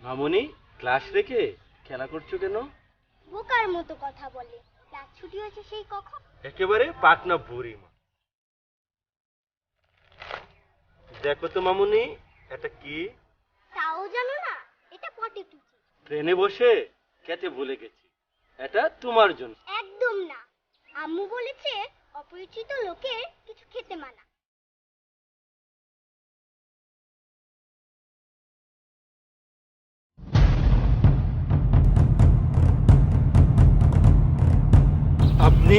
মামুনি class রেখে খেলা করছ কেন? বোকার মতো কথা বলে। ক্লাস ছুটি হয়েছে সেই কখন? একেবারে পাটনা বুড়ি মা। দেখো তো মামুনি এটা কি? তাও জানো না এটা পটে টুচি। ট্রেনে বসে খেতে ভুলে গেছি। এটা তোমার জন্য। একদম না। আম্মু বলেছে অপরিচিত লোকের কিছু খেতে মানা। আপনি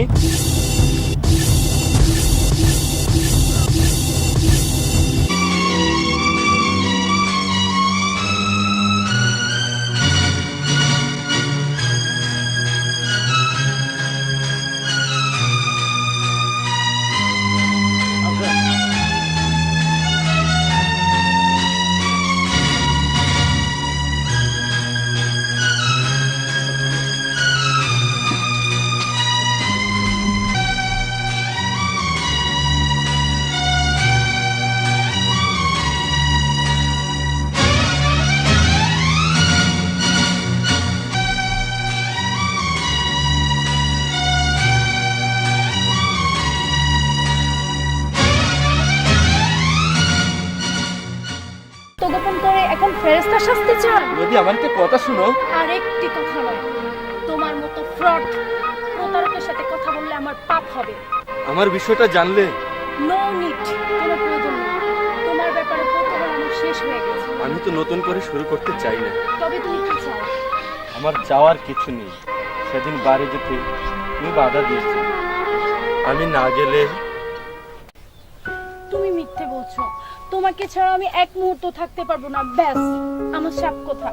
যদি আমার একটা কথা শুনো। আরেকটি কথা নয়। তোমার মতো ফ্রড প্রতারকের সাথে কথা বললে আমার পাপ হবে। আমার বিষয়টা জানলে? নো নিড কোনো প্রয়োজন নেই। তোমার ব্যাপারে প্রতারণা আমার শেষ হয়ে গেছে। আমি তো নতুন করে শুরু করতে চাই না। তবে তুমি কি চাও? আমার যাওয়ার কিছু নেই। সেদিন বাড়ি যেতে তুমি বাধা দিয়েছি আমি না গেলে তোমাকে ছাড়া আমি এক মুহূর্ত থাকতে পারব না ব্যাস। আমার সাপ কথা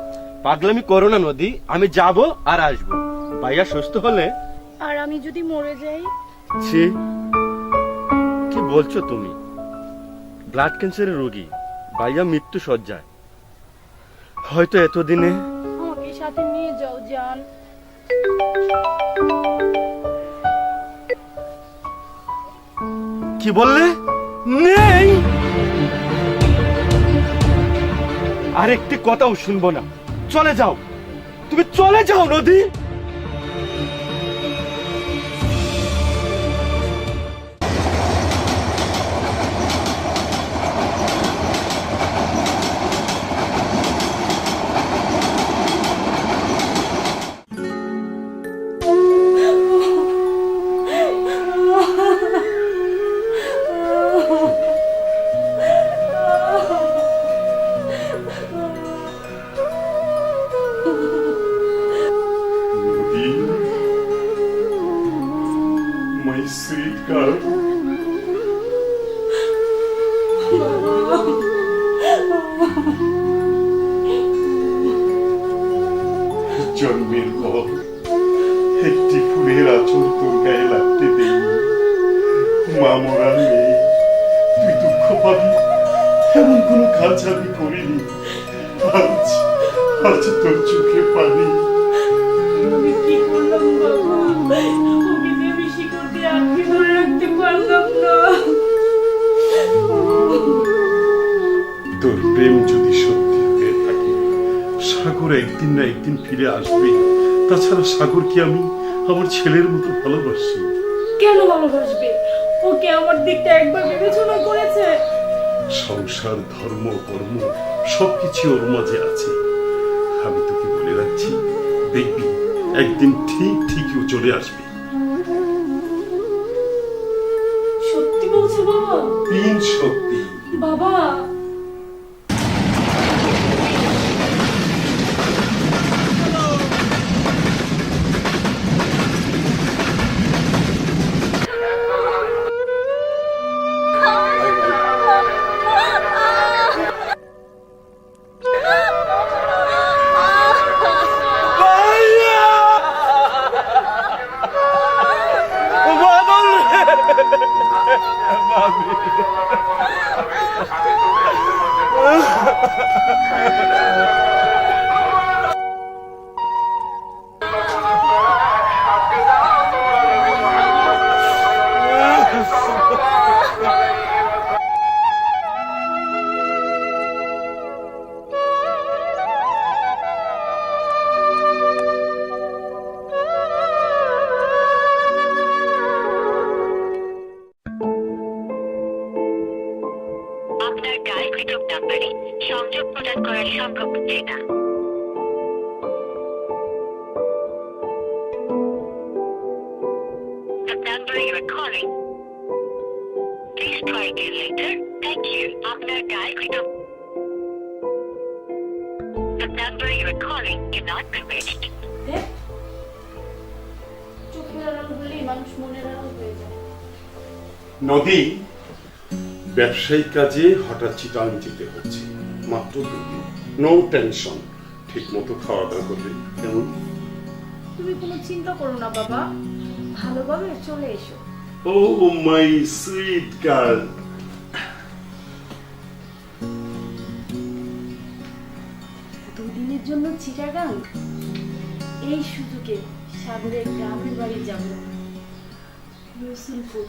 পাগলামি করো না নদী। আমি যাব আর আসব। ভাইয়া সুস্থ হলে? আর আমি যদি মরে যাই? ছি। কি বলছো তুমি? ব্লাড ক্যান্সারের রোগী। ভাইয়া মৃত্যু সজ্জায় হয়তো এতদিনে আমাকে সাথে নিয়ে যাও জান। কি বললে? নেই আরেকটি কথাও শুনব না। চলে যাও। তুমি চলে যাও নদী। জন্মের পর একটি ফুলের আচর তোর গায়ে লাগতে দেই মা মরা নেই তুই দুঃখ পাবি এমন কোনো কাজ আমি করিনি। আজ আজ তোর চোখে পানি। তোর প্রেম যদি সত্যি সাগর একদিন না একদিন ফিরে আসবে। তাছাড়া সাগর কি আমি আমার ছেলের মতো ভালোবাসি? কেন ভালোবাসবে? ওকে আমার দিকটা একবার বিবেচনা করেছে। সংসার ধর্ম কর্ম সবকিছু ওর মাঝে আছে। আমি তোকে বলে রাখছি দেখবি একদিন ঠিক ঠিকই ও চলে আসবে। সত্যি বলছো বাবা? তিন সত্যি। বাবা Amém. নদী ব্যবসায়িক কাজে হঠাৎ চিতাঞ্জিতে হচ্ছে। মাত্র দুদিন নো টেনশন ঠিক মতো খাওয়া দাওয়া করবে। কেমন? তুমি কোনো চিন্তা করো না বাবা। ভালোভাবে চলে এসো। Oh my sweet girl. দুদিনের জন্য চিটাগাং? এই সুযোগে সাগরের গ্রামের বাড়ি যাব। রসুলপুর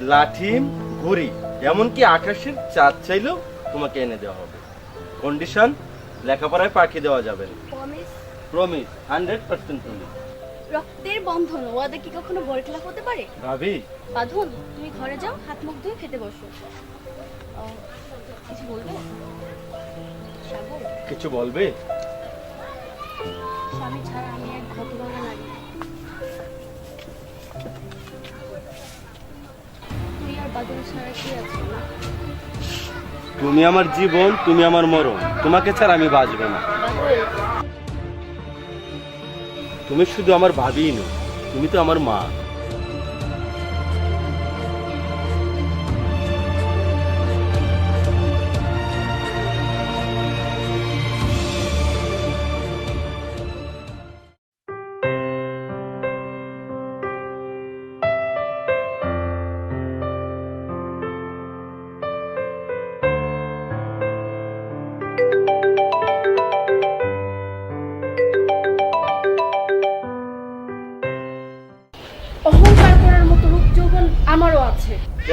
লাঠি ঘুড়ি এমনকি আকাশের চাঁদ চাইলেও তোমাকে এনে দেওয়া হবে। কন্ডিশন লেখাপড়ায় পাঠিয়ে দেওয়া যাবে। না প্রমিস হান্ড্রেড পার্সেন্ট প্রমিস রক্তের বন্ধন ওয়াদা কি কখনো বরখেলাপ হতে পারে? ভাবি। বাঁধন তুমি ঘরে যাও হাত মুখ ধুয়ে খেতে বসো। কিছু বলবে? কিছু বলবে? স্বামী ছাড়া আমি এক হতভাগা নারী তুমি আমার জীবন, তুমি আমার মরণ। তোমাকে ছাড়া আমি বাঁচবো না। তুমি শুধু আমার ভাবিই নয় তুমি তো আমার মা।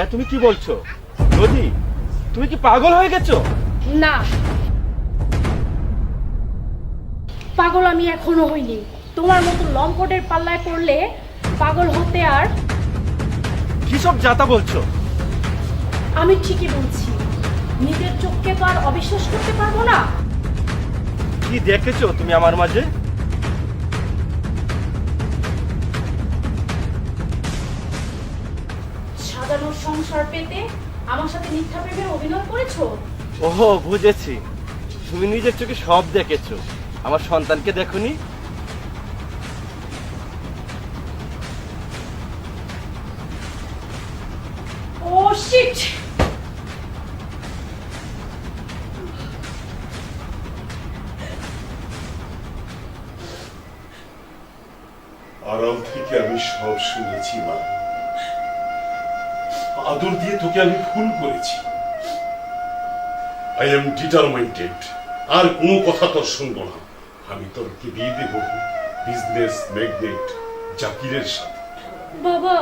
আছে তুমি কি বলছো? নদী তুমি কি পাগল হয়ে গেছো? না। পাগল আমি এখনও হইনি। তোমার মতো লম্পটের পাল্লায় পড়লে পাগল হতে আর কি সব যাতা বলছো? আমি ঠিকই বলছি। নিজের চোখকে তো আর অবিশ্বাস করতে পারব না। কি দেখেছ তুমি আমার মাঝে? সাজানোর সংসার পেতে আমার সাথে মিথ্যা প্রেমের অভিনয় করেছ? ওহো বুঝেছি। তুমি নিজের চোখে সব দেখেছ। আমার সন্তানকে দেখোনি? ও শিট আড়াল থেকে আমি সব শুনেছি মা। আদর দিয়ে তোকে আমি ভুল করেছি। আই এম ডিটারমাইন্টেড আর কোনো কথা তোর শুনব না। আমি তোরকে বিয়ে দেব বিজনেস ম্যাগনেট জাকিরের সাথে। বাবা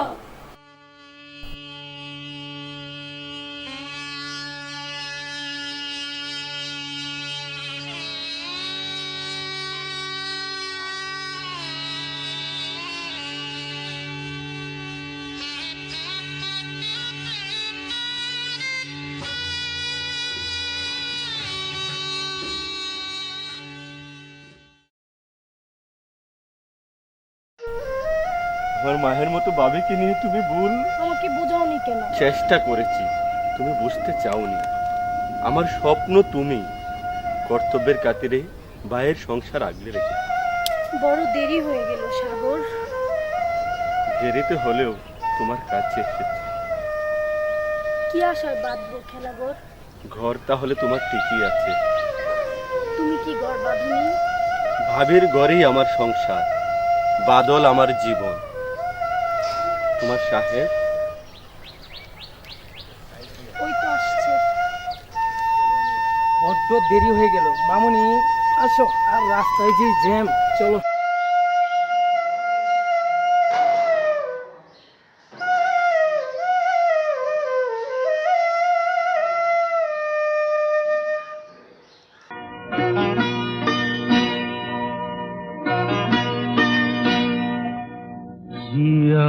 আমার মায়ের মতো বাবিকে নিয়ে তুমি ভুল আমাকে বোঝাওনি কেন? চেষ্টা করেছি তুমি বুঝতে চাওনি। আমার স্বপ্ন তুমি কর্তব্যের কাতিরে ভাইয়ের সংসার আগলে রেখে বড় দেরি হয়ে গেল সাগর। দেরিতে হলেও তোমার কাছে এসেছি। কি আশায় বাঁধবো খেলাঘর ঘর তাহলে তোমার ঠিকই আছে। তুমি কি ঘর বাঁধুনি? ভাবির ঘরেই আমার সংসার বাদল আমার জীবন। তোমার সাহেব ওই তো আসছে। বড্ড দেরি হয়ে গেল। মামুনি আসো। আর রাস্তায় যে জ্যাম চলো।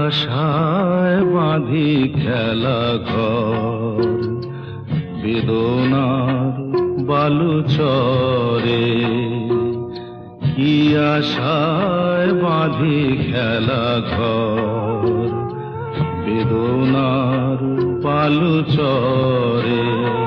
আশায় বাঁধি খেলা ঘর। বেদনার বালু চরে। কি আশায় বাঁধি খেলা ঘর। বেদনার বালু চরে।